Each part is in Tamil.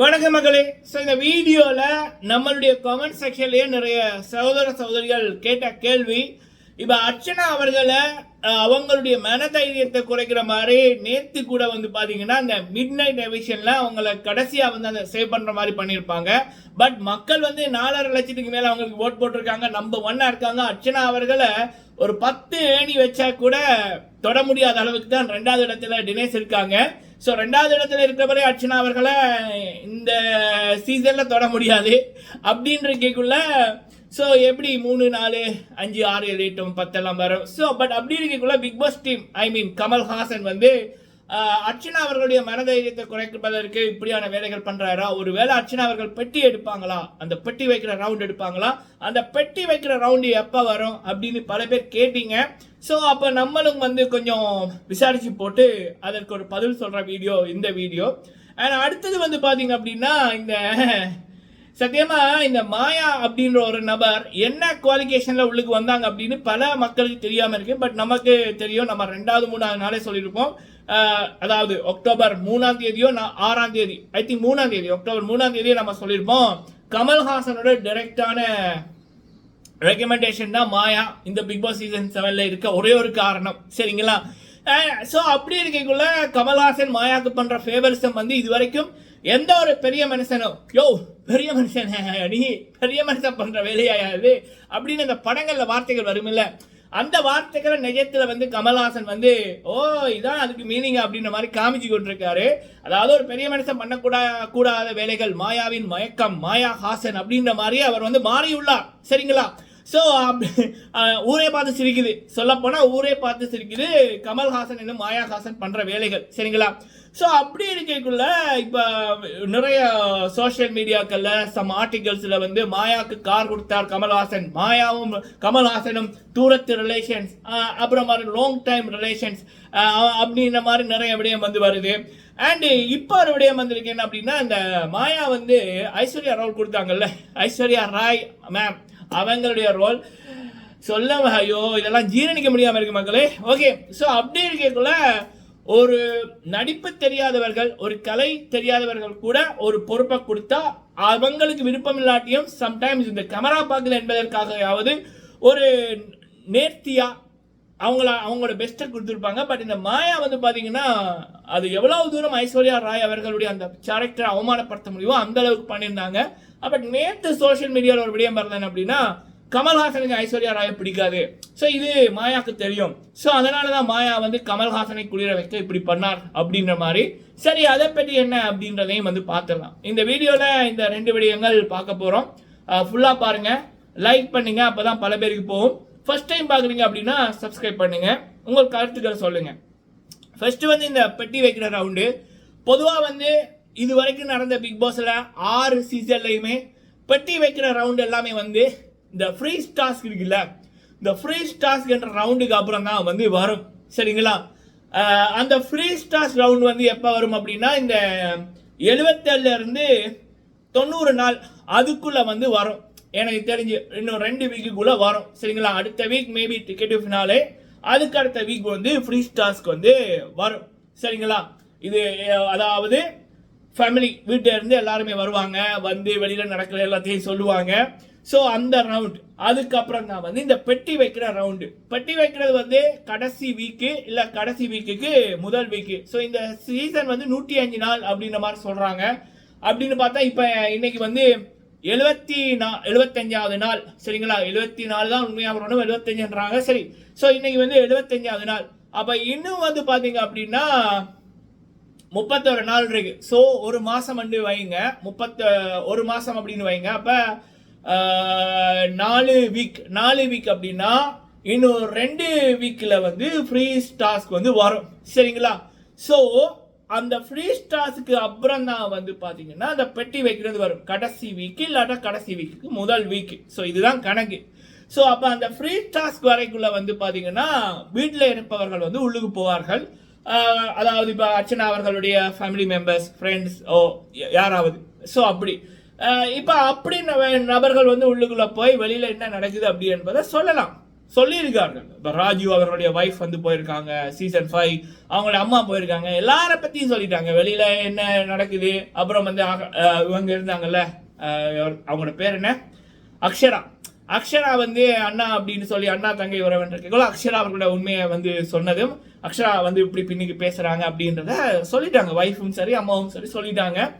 வணக்க மகளே ஸோ இந்த வீடியோவில் நம்மளுடைய கமெண்ட் செக்ஷன்லேயே நிறைய சகோதர சகோதரிகள் கேட்ட கேள்வி. இப்போ அர்ச்சனா அவர்களை அவங்களுடைய மனதைரியத்தை குறைக்கிற மாதிரி நேற்று கூட வந்து பார்த்தீங்கன்னா அந்த மிட் நைட் எவிஷனில் அவங்கள கடைசியாக வந்து அந்த சேவ் பண்ணுற மாதிரி பண்ணியிருப்பாங்க பட் மக்கள் வந்து நாலரை லட்சத்துக்கு மேலே அவங்களுக்கு ஓட் போட்டிருக்காங்க. நம்பர் ஒன்னாக இருக்காங்க. அர்ச்சனா அவர்களை ஒரு பத்து ஏணி வச்சா கூட தொட முடியாத அளவுக்கு தான் ரெண்டாவது இடத்துல டினேஸ் இருக்காங்க. ஸோ ரெண்டாவது இடத்துல இருக்கிறவரை அர்ச்சனா அவர்களை இந்த சீசனில் தொட முடியாது. அப்படின்ற கேக்குள்ள ஸோ எப்படி மூணு நாலு அஞ்சு ஆறு ஏழு எட்டு பத்தெல்லாம் வரும்? ஸோ பட் அப்படி இருக்கக்குள்ள big boss team I mean Kamal Haasan வந்து அர்ச்சனா அவர்களுடைய மனதைரியத்தை குறைப்பதற்கு இப்படியான வேலைகள் பண்றாரா? ஒருவேளை அர்ச்சனா அவர்கள் பெட்டி எடுப்பாங்களா? அந்த பெட்டி வைக்கிற ரவுண்ட் எடுப்பாங்களா? அந்த பெட்டி வைக்கிற ரவுண்டு எப்போ வரும் அப்படின்னு பல பேர் கேட்டீங்க. ஸோ அப்போ நம்மளும் வந்து கொஞ்சம் விசாரிச்சு போட்டு அதற்கு ஒரு பதில் சொல்ற வீடியோ இந்த வீடியோ அண்ட் அடுத்தது வந்து பாத்தீங்க அப்படின்னா இந்த சத்தியமா இந்த மாயா அப்படின்ற ஒரு நபர் என்ன குவாலிஃபிகேஷன்ல உள்ளுக்கு வந்தாங்க அப்படின்னு பல மக்களுக்கு தெரியாம இருக்கு. பட் நமக்கு தெரியும் நம்ம ரெண்டாவது மூணாவது நாளே சொல்லியிருப்போம். அதாவது அக்டோபர் மூணாம் தேதியோ நான் ஆறாம் தேதி ஐ திங்க் மூணாம் தேதி அக்டோபர் மூணாம் தேதியோ நம்ம சொல்லியிருப்போம். கமல்ஹாசனோட டைரக்டான ரெக்கமெண்டேஷன் தான் மாயா இந்த பிக் பாஸ் சீசன் செவன்ல இருக்க ஒரே ஒரு காரணம். சரிங்களா? ஸோ அப்படி இருக்கக்குள்ள கமல்ஹாசன் மாயாக்கு பண்ற ஃபேவரிசம் வந்து இது வரைக்கும் எந்த ஒரு பெரிய மனுஷனும் யோ பெரிய மனுஷன் நீ பெரிய மனுஷன் பண்ணுற வேலையாயாது அப்படின்னு அந்த படங்களில் வார்த்தைகள் வருமில்ல. அந்த வார்த்தைகளை நிஜத்தில் வந்து கமல்ஹாசன் வந்து ஓ இதான் அதுக்கு மீனிங் அப்படின்ற மாதிரி காமிச்சு கொண்டிருக்காரு. அதாவது ஒரு பெரிய மனுஷன் பண்ணக்கூடா கூடாத வேலைகள் மாயாவின் மயக்கம் மாயா ஹாசன் அப்படின்ற மாதிரி அவர் வந்து மாறியுள்ளார். சரிங்களா? ஸோ um, uh, ஊரே பார்த்து சிரிக்குது. சொல்லப்போனால் ஊரே பார்த்து சிரிக்குது. கமல்ஹாசன் இன்னும் மாயாஹாசன் பண்ணுற வேலைகள். சரிங்களா? ஸோ அப்படி இருக்கக்குள்ள இப்போ நிறைய சோஷியல் மீடியாக்களில் சம் ஆர்டிகல்ஸில் வந்து மாயாவுக்கு கார் கொடுத்தார் கமல்ஹாசன். மாயாவும் கமல்ஹாசனும் தூரத்து ரிலேஷன்ஸ் அப்புறம் மாதிரி லாங் டைம் ரிலேஷன்ஸ் அப்படின்ற மாதிரி நிறைய விடயம் வந்து வருது. அண்டு இப்போ ஒரு விடயம் வந்திருக்கேன் என்ன அப்படின்னா இந்த மாயா வந்து ஐஸ்வர்யா ரோல் கொடுத்தாங்கல்ல? ஐஸ்வர்யா ராய் மேம் அவங்களுடைய ரோல் சொல்ல ஐயோ இதெல்லாம் ஜீரணிக்க முடியாமல் இருக்கு மக்களே. ஓகே ஸோ அப்படி இருக்கக்குள்ள ஒரு நடிப்பு தெரியாதவர்கள் ஒரு கலை தெரியாதவர்கள் கூட ஒரு பொறுப்பை கொடுத்தா அவங்களுக்கு விருப்பம் இல்லாட்டியும் சம்டைம்ஸ் இந்த கேமரா பார்க்கல என்பதற்காகவாவது ஒரு நேர்த்தியா அவங்கள அவங்களோட பெஸ்ட்டை கொடுத்துருப்பாங்க. பட் இந்த மாயா வந்து பார்த்தீங்கன்னா அது எவ்வளவு தூரம் ஐஸ்வர்யா ராய் அவர்களுடைய அந்த கேரக்டரை அவமானப்படுத்த முடியுமோ அந்த அளவுக்கு பண்ணியிருந்தாங்க. பட் நேற்று சோஷியல் மீடியாவில் ஒரு விடயம் வரலன்னு அப்படின்னா கமல்ஹாசனுக்கு ஐஸ்வர்யா ராயை பிடிக்காது. ஸோ இது மாயாவுக்கு தெரியும். ஸோ அதனால தான் மாயா வந்து கமல்ஹாசனை குளிர வைக்க இப்படி பண்ணார் அப்படின்ற மாதிரி. சரி அதை பற்றி என்ன அப்படின்றதையும் வந்து பார்த்துடலாம். இந்த வீடியோவில் இந்த ரெண்டு விடயங்கள் பார்க்க போகிறோம் ஃபுல்லாக ah, பாருங்கள் லைக் பண்ணுங்க அப்போ தான் பல பேருக்கு போகும். ஃபர்ஸ்ட் டைம் பார்க்குறீங்க அப்படின்னா சப்ஸ்கிரைப் பண்ணுங்க. உங்கள் கருத்துக்களை சொல்லுங்க. ஃபர்ஸ்ட் வந்து இந்த பெட்டி வைக்கிற ரவுண்டு பொதுவாக வந்து இது வரைக்கும் நடந்த பிக் பாஸில் ஆறு சீசன்லையுமே பெட்டி வைக்கிற ரவுண்டு எல்லாமே வந்து இந்த ஃப்ரீ டாஸ்க் இருக்குல்ல இந்த ஃப்ரீ டாஸ்க் என்ற ரவுண்டுக்கு அப்புறம் தான் வந்து வரும். சரிங்களா? அந்த ஃப்ரீ டாஸ்க் ரவுண்ட் வந்து எப்போ வரும் அப்படின்னா இந்த 77 இருந்து தொண்ணூறு நாள் அதுக்குள்ளே வந்து வரும். எனக்கு தெரிஞ்சு இன்னும் ரெண்டு வீக்குக்குள்ளே வரும். சரிங்களா? அடுத்த வீக் மேபி டிக்கெட் ஃபினாலே அதுக்கு அடுத்த வீக் வந்து ஃப்ரீ ஸ்டார்ஸ்க்கு வந்து வரும். சரிங்களா? இது அதாவது ஃபேமிலி வீட்டிலேருந்து எல்லாருமே வருவாங்க. வந்து வெளியில் நடக்கிற எல்லாத்தையும் சொல்லுவாங்க. ஸோ அந்த ரவுண்ட் அதுக்கப்புறம் தான் வந்து இந்த பெட்டி வைக்கிற ரவுண்டு பெட்டி வைக்கிறது வந்து கடைசி வீக்கு இல்லை கடைசி வீக்குக்கு முதல் வீக்கு ஸோ இந்த சீசன் வந்து நூற்றி அஞ்சு நாள் அப்படின்ற மாதிரி சொல்கிறாங்க அப்படின்னு பார்த்தா இப்போ இன்னைக்கு வந்து எழுபத்தி நா எழுபத்தஞ்சாவது நாள். சரிங்களா? எழுபத்தி நாலு தான் உண்மையாக வரணும் எழுபத்தஞ்சுன்றாங்க சரி. ஸோ இன்னைக்கு வந்து எழுபத்தஞ்சாவது நாள். அப்போ இன்னும் வந்து பார்த்தீங்க அப்படின்னா முப்பத்தொரு நாள் இருக்கு. ஸோ ஒரு மாதம் வந்து வைங்க. முப்பத்த ஒரு மாதம் அப்படின்னு வைங்க. அப்போ நாலு வீக் நாலு வீக் அப்படின்னா இன்னும் ரெண்டு வீக்கில் வந்து ஃப்ரீ டாஸ்க் வந்து வரும். சரிங்களா? ஸோ அந்த ஃப்ரீ ஸ்டாஸ்க்கு அப்புறம் தான் வந்து பார்த்தீங்கன்னா அந்த பெட்டி வைக்கிறது வரும். கடைசி வீக்கு இல்லாட்டா கடைசி வீக்கு முதல் வீக்கு ஸோ இதுதான் கணக்கு. ஸோ அப்போ அந்த ஃப்ரீ டாஸ்க் வரைக்குள்ள வந்து பார்த்தீங்கன்னா வீட்டில் இருப்பவர்கள் வந்து உள்ளுக்கு போவார்கள். அதாவது இப்போ அர்ச்சனா அவர்களுடைய ஃபேமிலி மெம்பர்ஸ் ஃப்ரெண்ட்ஸ் ஓ யாராவது. ஸோ அப்படி. இப்போ அப்படி நபர்கள் வந்து உள்ளுக்குள்ளே போய் வெளியில் என்ன நடக்குது அப்படி என்பதை சொல்லலாம். சொல்லியிருக்கார்கள் இப்போ ராஜு அவர்களுடைய ஒய்ஃப் வந்து போயிருக்காங்க சீசன் ஃபைவ் அவங்களோட அம்மா போயிருக்காங்க எல்லார பற்றியும் சொல்லிட்டாங்க. வெளியில் என்ன நடக்குது? அப்புறம் வந்து இவங்க இருந்தாங்கல்ல அவங்களோட பேர் என்ன? அக்ஷரா. அக்ஷரா வந்து அண்ணா அப்படின்னு சொல்லி அண்ணா தங்கை உறவன் இருக்கீங்களோ அக்ஷரா அவர்களோட உண்மையை வந்து சொன்னதும் அக்ஷரா வந்து இப்படி பின்னிக்கு பேசுகிறாங்க அப்படின்றத சொல்லிட்டாங்க. ஒய்ஃபும் சரி அம்மாவும் சரி சொல்லிட்டாங்க.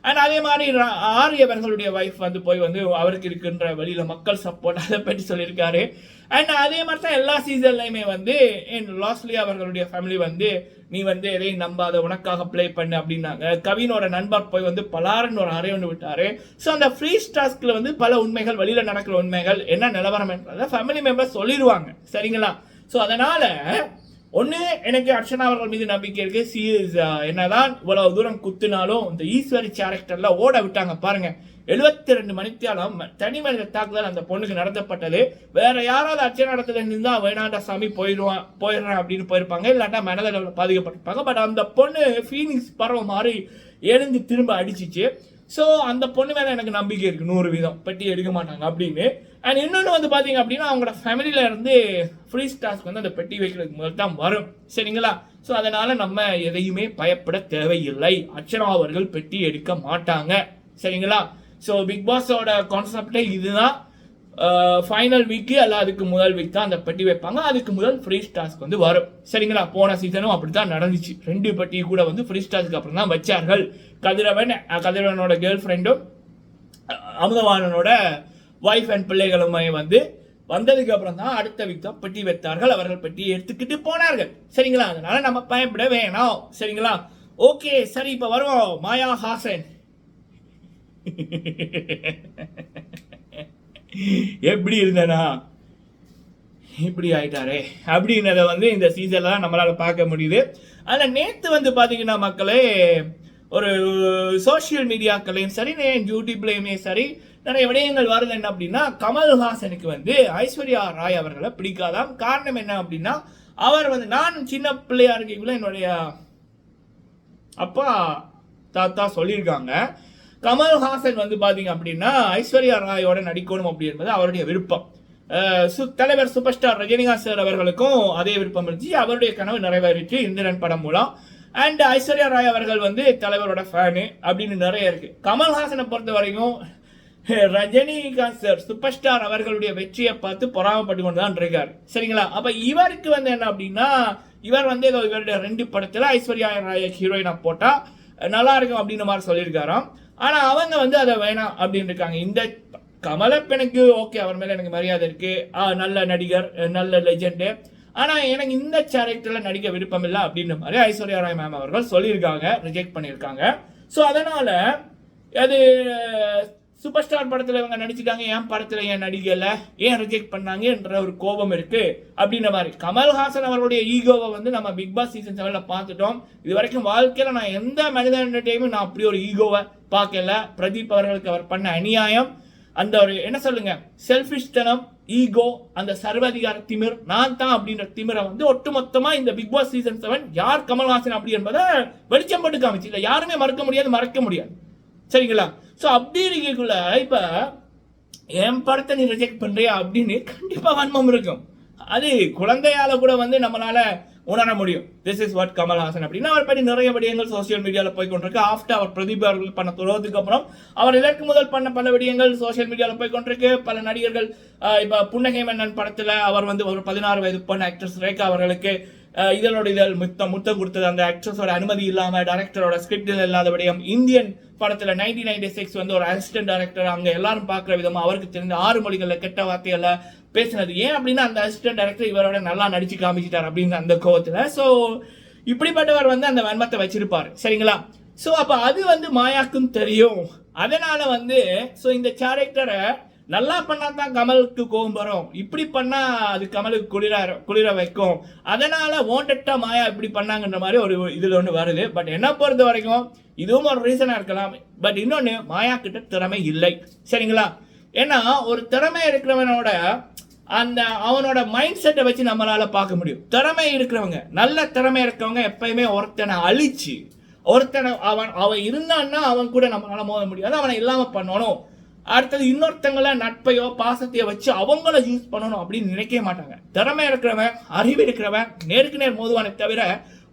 அண்ட் அதே மாதிரி ரா- அவர்களுடைய ஒய்ஃப் வந்து போய் வந்து அவருக்கு இருக்கின்ற வழியில் மக்கள் சப்போர்ட் அதை பற்றி சொல்லியிருக்காரு. அண்ட் அதே மாதிரி தான் எல்லா சீசன்லையுமே வந்து என் லாஸ்ட்லி அவர்களுடைய ஃபேமிலி வந்து நீ வந்து எதையும் நம்பாத உனக்காக ப்ளே பண்ணு அப்படின்னாங்க. கவினோட நண்பர் போய் வந்து பலாரன் ஒரு அறை ஒன்று விட்டாரு. ஸோ அந்த ஃப்ரீ டாஸ்க்ல வந்து பல உண்மைகள் வெளியில் நடக்கிற உண்மைகள் என்ன நிலவரம் என்றதை ஃபேமிலி மெம்பர்ஸ் சொல்லிடுவாங்க. சரிங்களா? ஸோ அதனால் ஒன்று எனக்கு அர்ச்சனா அவர்கள் மீது நம்பிக்கை இருக்கு. சி இஸ் uh, என்னதான் இவ்வளவு தூரம் குத்துனாலும் இந்த ஈஸ்வரி கேரக்டர்ல ஓட விட்டாங்க. பாருங்க. எழுபத்தி ரெண்டு மணித்தியாலம் தனி மனித தாக்குதல் அந்த பொண்ணுக்கு நடத்தப்பட்டது. வேற யாராவது அர்ச்சனை நடத்துல இருந்தா வேணாண்டா சாமி போயிடுவான் போயிடுறேன் அப்படின்னு போயிருப்பாங்க. இல்லாட்டா மனதளவில் பாதிக்கப்பட்டிருப்பாங்க. பட் அந்த பொண்ணு ஃபீனிங்ஸ் பரவ மாதிரி எழுந்து திரும்ப அடிச்சிச்சு. ஸோ அந்த பொண்ணு மேலே எனக்கு நம்பிக்கை இருக்குது நூறு வீதம். பெட்டி எடுக்க மாட்டாங்க அப்படின்னு. அண்ட் இன்னொன்று வந்து பார்த்தீங்க அப்படின்னா அவங்களோட ஃபேமிலியில் இருந்து ஃப்ரீ ஸ்டாஸ்க்கு வந்து அந்த பெட்டி வைக்கிறதுக்கு முதல் தான் வரும். சரிங்களா? ஸோ அதனால் நம்ம எதையுமே பயப்பட தேவையில்லை. அர்ச்சனா அவர்கள் பெட்டி எடுக்க மாட்டாங்க. சரிங்களா? ஸோ பிக் பாஸோட கான்செப்டே இதுதான். ஃபைனல் வீக்கு அல்ல அதுக்கு முதல் வீக் தான் அந்த பெட்டி வைப்பாங்க. அதுக்கு முதல் ஃப்ரீ ஸ்டார்ஸ்க்கு வந்து வரும். சரிங்களா? போன சீசனும் அப்படி தான் நடந்துச்சு. ரெண்டு பெட்டி கூட வந்து ஃப்ரீ ஸ்டார்ஸ்க்கு அப்புறம் தான் வச்சார்கள். கதிரவன் கதிரவனோட கேர்ள் ஃப்ரெண்டும் அமுதவாணனோட ஒய்ஃப் அண்ட் பிள்ளைகளுமே வந்து வந்ததுக்கு அப்புறம் தான் அடுத்த வீக் தான் பெட்டி வைத்தார்கள். அவர்கள் பெட்டியை எடுத்துக்கிட்டு போனார்கள். சரிங்களா? அதனால நம்ம பயப்பட வேணாம். சரிங்களா? ஓகே சரி இப்போ வருவோம். மாயா ஹாசன். எப்படி இருந்தனா? இப்படி ஆயிட்டாரே? அப்படின்றத வந்து இந்த சீசன்ல தான் நம்மளால பார்க்க முடியுது. ஆனா நேத்து வந்து பாத்தீங்கன்னா மக்களே ஒரு சோஷியல் மீடியாக்களையும் சரி யூடியூப்லேயுமே சரி நிறைய விடயங்கள் வருது என்ன அப்படின்னா கமல்ஹாசனுக்கு வந்து ஐஸ்வர்யா ராய் அவர்களை பிடிக்காதாம். காரணம் என்ன அப்படின்னா அவர் வந்து நான் சின்ன பிள்ளையா இருக்கீங்களா என்னுடைய அப்பா தாத்தா சொல்லியிருக்காங்க. கமல்ஹாசன் வந்து பாத்தீங்க அப்படின்னா ஐஸ்வர்யா ராயோட நடிக்கணும் அப்படி என்பது அவருடைய விருப்பம். சு- தலைவர் சூப்பர் ஸ்டார் ரஜினிகாந்த் சார் அவர்களுக்கும் அதே விருப்பம் இருந்துச்சு. அவருடைய கனவு நிறைவேறிச்சு இந்திரன் படம் மூலம். அண்ட் ஐஸ்வர்யா ராய் அவர்கள் வந்து தலைவரோட ஃபேனு அப்படின்னு நிறைய இருக்கு. கமல்ஹாசனை பொறுத்த வரைக்கும் ரஜினிகாந்த் சார் சூப்பர் ஸ்டார் அவர்களுடைய வெற்றியை பார்த்து பொறாமப்பட்டு கொண்டு தான் இருக்கார். சரிங்களா? அப்ப இவருக்கு வந்து என்ன அப்படின்னா இவர் வந்து இவருடைய ரெண்டு படத்தில் ஐஸ்வர்யா ராய் ஹீரோயினா போட்டா நல்லா இருக்கும் அப்படின்ற மாதிரி சொல்லியிருக்காராம். ஆனால் அவங்க வந்து அதை வேணாம் அப்படின்னு இருக்காங்க இந்த கமலப் எனக்கு ஓகே அவர் மேலே எனக்கு மரியாதை இருக்குது ஆ, நல்ல நடிகர் நல்ல லெஜெண்டு ஆனால் எனக்கு இந்த சேரக்டரில் நடிக்க விருப்பம் இல்லை அப்படின்ற மாதிரி ஐஸ்வர்யா ராய் மேம் அவர்கள் சொல்லியிருக்காங்க ரிஜெக்ட் பண்ணியிருக்காங்க. ஸோ அதனால் அது சூப்பர் ஸ்டார் படத்தில் இவங்க நடிச்சிட்டாங்க. ஏன் படத்தில் ஏன் நடிகலை ஏன் ரிஜெக்ட் பண்ணாங்க என்ற ஒரு கோபம் இருக்குது அப்படின்ற மாதிரி. கமல்ஹாசன் அவருடைய ஈகோவை வந்து நம்ம பிக் பாஸ் சீசன் செவனில் பார்த்துட்டோம். இது வரைக்கும் வாழ்க்கையில் நான் எந்த மனிதன் நான் அப்படி ஒரு ஈகோவை பார்க்கல பிரதீப் அவர்களுக்கு அவர் பண்ண அநியாயம். அந்த ஒரு என்ன சொல்லுங்க? செல்ஃபிஷ்தனம் ஈகோ அந்த சர்வாதிகார திமிர். நான் தான் அப்படின்ற திமிரை வந்து ஒட்டுமொத்தமா இந்த பிக் பாஸ் சீசன் செவன் யார் கமல்ஹாசன் அப்படி என்பதை வெளிச்சம் போட்டு காமிச்சு. இல்லை யாருமே மறக்க முடியாது மறக்க முடியாது. சரிங்களா? ஸோ அப்படி இருக்கக்குள்ள இப்ப என் படத்தை நீ ரிஜெக்ட் பண்றியா அப்படின்னு கண்டிப்பா வன்மம் இருக்கும். அது குழந்தையால கூட வந்து நம்மளால உணர முடியும். திஸ் இஸ் வாட் கமல்ஹாசன் அப்படின்னா அவர் பற்றி நிறைய விடயங்கள் சோசியல் மீடியாவில் போய் கொண்டிருக்கு ஆஃப்டர் அவர் பிரதீப் அவர்கள் பண்ண துறவதுக்கு அப்புறம் அவர் இதற்கு முதல் பண்ண பல விடயங்கள் சோசியல் மீடியாவில் போய் கொண்டிருக்கு பல நடிகர்கள் இப்போ புன்னகை மன்னன் படத்தில் அவர் வந்து ஒரு பதினாறு வயது பொண்ணு ஆக்ட்ரஸ் ரேகா அவர்களுக்கு இதழோட இதழ் முத்தம் முத்தம் கொடுத்தது அந்த ஆக்ட்ரஸோட அனுமதி இல்லாமல் டைரக்டரோட ஸ்கிரிப்ட் இல்லாதபடியும் இந்தியன் படத்தில் நைன்டீன் நைன்டி சிக்ஸ் வந்து ஒரு அசிஸ்டன்ட் டைரக்டர் அங்கே எல்லாரும் பார்க்குற விதமாக அவருக்கு தெரிந்த ஆறு மொழிகளில் கெட்ட வார்த்தைகள்ல பேசினது. ஏன் அப்படின்னா அந்த அசிஸ்டன்ட் டேரக்டர் இவரோட நல்லா நடிச்சு காமிச்சிட்டார் அப்படின்னு அந்த கோவத்தில். ஸோ இப்படிப்பட்டவர் வந்து அந்த வன்மத்தை வச்சிருப்பார். சரிங்களா? ஸோ அப்போ அது வந்து மாயாக்கும் தெரியும். அதனால வந்து ஸோ இந்த கேரக்டரை நல்லா பண்ணால் தான் கமலுக்கு கோபம் வரும். இப்படி பண்ணால் அது கமலுக்கு குளிர குளிர வைக்கும். அதனால் ஓண்டட்டாக மாயா இப்படி பண்ணாங்கன்ற மாதிரி ஒரு இதில் ஒன்று வருது. பட் என்ன பொறுத்த வரைக்கும் இதுவும் ஒரு ரீசனாக இருக்கலாம். பட் இன்னொன்று மாயா கிட்ட திறமை இல்லை. சரிங்களா? ஏன்னா ஒரு திறமை இருக்கிறவனோட அந்த அவனோட மைண்ட் செட்டை வச்சு நம்மளால் பார்க்க முடியும். திறமை இருக்கிறவங்க நல்ல திறமை இருக்கிறவங்க எப்பயுமே ஒருத்தனை அழிச்சு ஒருத்தனை அவன் அவன் இருந்தான்னா அவன் கூட நம்மளால் மோத முடியாது. அவனை இல்லாமல் பண்ணணும். அடுத்தது இன்னொருத்தங்கள நட்பையோ பாசத்தையோ வச்சு அவங்கள யூஸ் பண்ணணும் அப்படின்னு நினைக்கவே மாட்டாங்க. திறமை இருக்கிறவன் அறிவு இருக்கிறவன் நேருக்கு நேர் மோதுவானே தவிர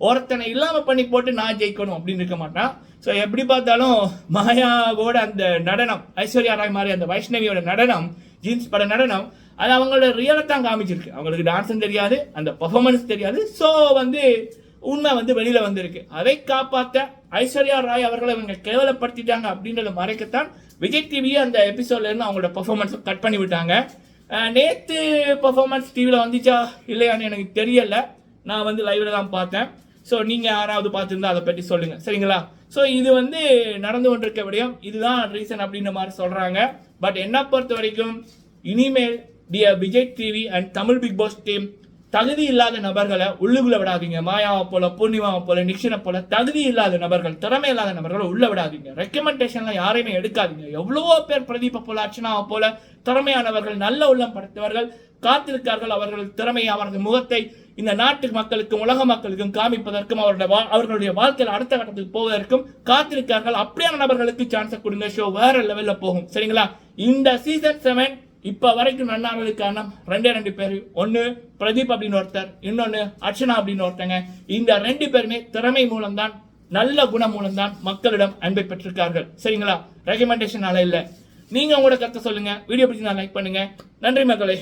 ஒருத்தனை இல்லாம பண்ணி போட்டு நான் ஜெயிக்கணும் அப்படின்னு இருக்க மாட்டான். ஸோ எப்படி பார்த்தாலும் மாயாவோட அந்த நடனம் ஐஸ்வர்யா ராய் மாதிரி அந்த வைஷ்ணவியோட நடனம் ஜீன்ஸ் பட நடனம் அது அவங்களோட ரியலை தான் காமிச்சிருக்கு. அவங்களுக்கு டான்ஸும் தெரியாது அந்த பர்ஃபார்மன்ஸ் தெரியாது. ஸோ வந்து உண்மை வந்து வெளியில வந்திருக்கு. அதை காப்பாற்ற ஐஸ்வர்யா ராய் அவர்களை இவங்க கேவலப்படுத்திட்டாங்க அப்படின்றத மறைக்கத்தான் விஜய் டிவி அந்த எபிசோட்லேருந்து அவங்களோட பர்ஃபார்மன்ஸை கட் பண்ணி விட்டாங்க நேற்று பர்ஃபார்மன்ஸ் டிவியில் வந்துச்சா இல்லையான்னு எனக்கு தெரியல. நான் வந்து லைவில் தான் பார்த்தேன். ஸோ நீங்கள் யாராவது பார்த்துருந்தா அதை பற்றி சொல்லுங்கள் சரிங்களா? ஸோ இது வந்து நடந்து கொண்டிருக்க விடயம். இதுதான் ரீசன் அப்படின்ற மாதிரி சொல்கிறாங்க பட் என்ன பொறுத்த வரைக்கும் இனிமேல் T Vijay TV and Tamil big boss team தகுதி இல்லாத நபர்களை உள்ளுக்குள்ள விடாதீங்க. மாயாவை போல பூர்ணிமாவை போல நிக்ஷனை போல தகுதி இல்லாத நபர்கள் திறமை இல்லாத நபர்களை உள்ள விடாதீங்க. ரெக்கமெண்டேஷன்ல யாரையுமே எடுக்காதீங்க. எவ்வளவோ பேர் பிரதீப போல அர்ச்சனாவை போல திறமையானவர்கள் நல்ல உள்ளம் படைத்தவர்கள் காத்திருக்கார்கள் அவர்கள் திறமையை அவரது முகத்தை இந்த நாட்டு மக்களுக்கும் உலக மக்களுக்கும் காமிப்பதற்கும் அவருடைய வா- அவர்களுடைய வாழ்க்கையில் அடுத்த கட்டத்துக்கு போவதற்கும் காத்திருக்கார்கள் அப்படியான நபர்களுக்கு சான்ஸை கொடுங்க. ஷோ வேற லெவலில் போகும். சரிங்களா? இந்த சீசன் செவன் இப்போ வரைக்கும் நன்னாங்களுக்கு காரணம் ரெண்டே ரெண்டு பேர். ஒன்று பிரதீப் அப்படின்னு ஒருத்தர் இன்னொன்று அர்ச்சனா அப்படின்னு ஒருத்தங்க. இந்த ரெண்டு பேருமே திறமை மூலம்தான் நல்ல குணம் மூலம்தான் மக்களிடம் அன்பை பெற்றிருக்கார்கள். சரிங்களா? ரெக்கமெண்டேஷனால இல்லை. நீங்கள் உங்களோட கருத்தை சொல்லுங்கள் வீடியோ பிடிச்சி லைக் பண்ணுங்கள் நன்றி மக்களே.